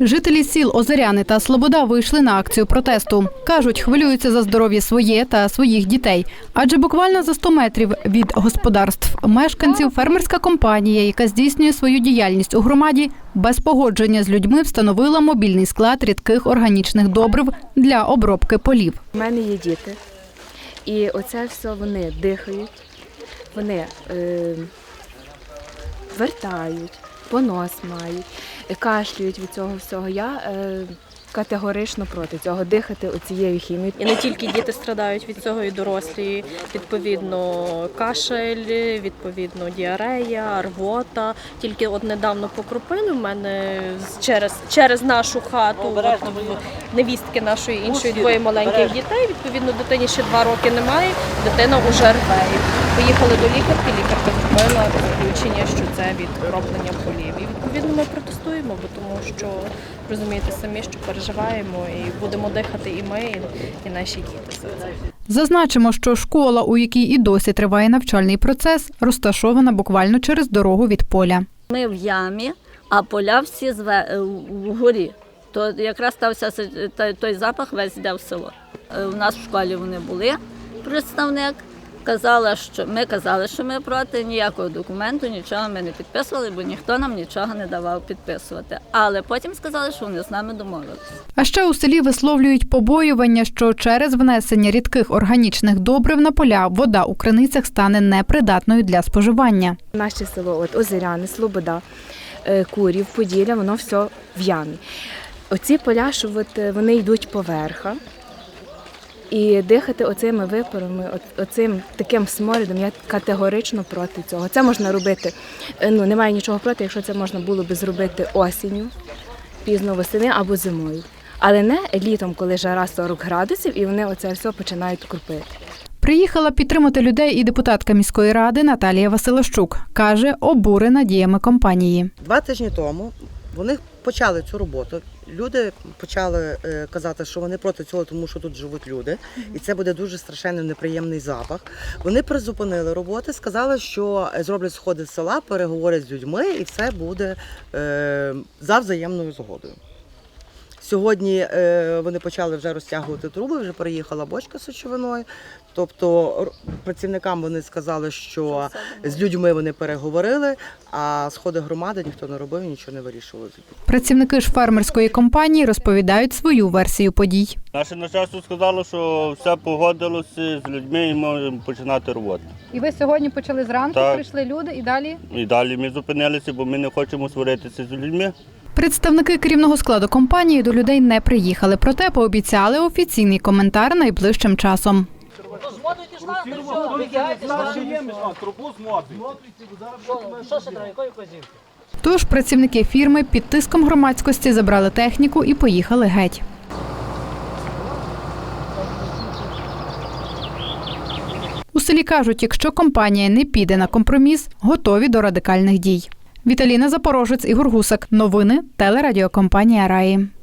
Жителі сіл Озеряни та Слобода вийшли на акцію протесту. Кажуть, хвилюються за здоров'я своє та своїх дітей. Адже буквально за 100 метрів від господарств мешканців фермерська компанія, яка здійснює свою діяльність у громаді, без погодження з людьми встановила мобільний склад рідких органічних добрив для обробки полів. У мене є діти, і оце все вони дихають, вони е, вертають, понос мають, кашлюють від цього всього. Я е, категорично проти цього дихати оцією хімією. І не тільки діти страдають від цього, і дорослі. Відповідно, кашель, відповідно, діарея, рвота. Тільки от недавно покропили в мене через, через нашу хату, от, невістки нашої іншої двоє маленьких дітей. Відповідно, дитині ще два роки немає, дитина уже рве. Поїхали до лікарки, лікарка зробила заключення, що це від кроплення полів. І відповідно ми протестуємо, бо тому що розумієте самі, що переживаємо і будемо дихати і ми, і, наші діти. Зазначимо, що школа, у якій і досі триває навчальний процес, розташована буквально через дорогу від поля. Ми в ямі, а поля всі зве е, вгорі. То якраз стався той, той запах весь йде в село. Е, У нас в школі вони були представник. Казала, що ми казали, що ми проти ніякого документу, нічого ми не підписували, бо ніхто нам нічого не давав підписувати. Але потім сказали, що вони з нами домовилися. А ще у селі висловлюють побоювання, що через внесення рідких органічних добрив на поля вода у криницях стане непридатною для споживання. Наше село, от Озеряни, Слобода, е, Курів, Поділля, воно все в ямі. Оці поля, що от, е, вони йдуть поверха. І дихати оцими випарами, от- оцим таким сморідом, я категорично проти цього. Це можна робити. е, Ну немає нічого проти, якщо це можна було би зробити осінню, пізно восени або зимою. Але не літом, коли жара 40 градусів, і вони оце все починають крупити. Приїхала підтримати людей і депутатка міської ради Наталія Василощук. Каже, обурена діями компанії. Два тижні тому вони почали цю роботу. Люди почали е, казати, що вони проти цього, тому що тут живуть люди, і це буде дуже страшенно неприємний запах. Вони призупинили роботи, сказали, що е, зроблять сходи з села, переговорять з людьми, і все буде е, за взаємною згодою. Сьогодні е, вони почали вже розтягувати труби, вже приїхала бочка з сечовиною. Тобто працівникам вони сказали, що з людьми вони переговорили, а сходи громади ніхто не робив, нічого не вирішували. Працівники ж фермерської компанії розповідають свою версію подій. Наше начальство сказало, що все погодилося з людьми і можемо починати роботу. І ви сьогодні почали зранку, Так. прийшли люди і далі. І далі ми зупинилися, бо ми не хочемо сваритися з людьми. Представники керівного складу компанії до людей не приїхали, проте пообіцяли офіційний коментар найближчим часом. Тож працівники фірми під тиском громадськості забрали техніку і поїхали геть. У селі кажуть, якщо компанія не піде на компроміс, готові до радикальних дій. Віталіна Запорожець, Ігор Гусак. Новини телерадіокомпанія Раї.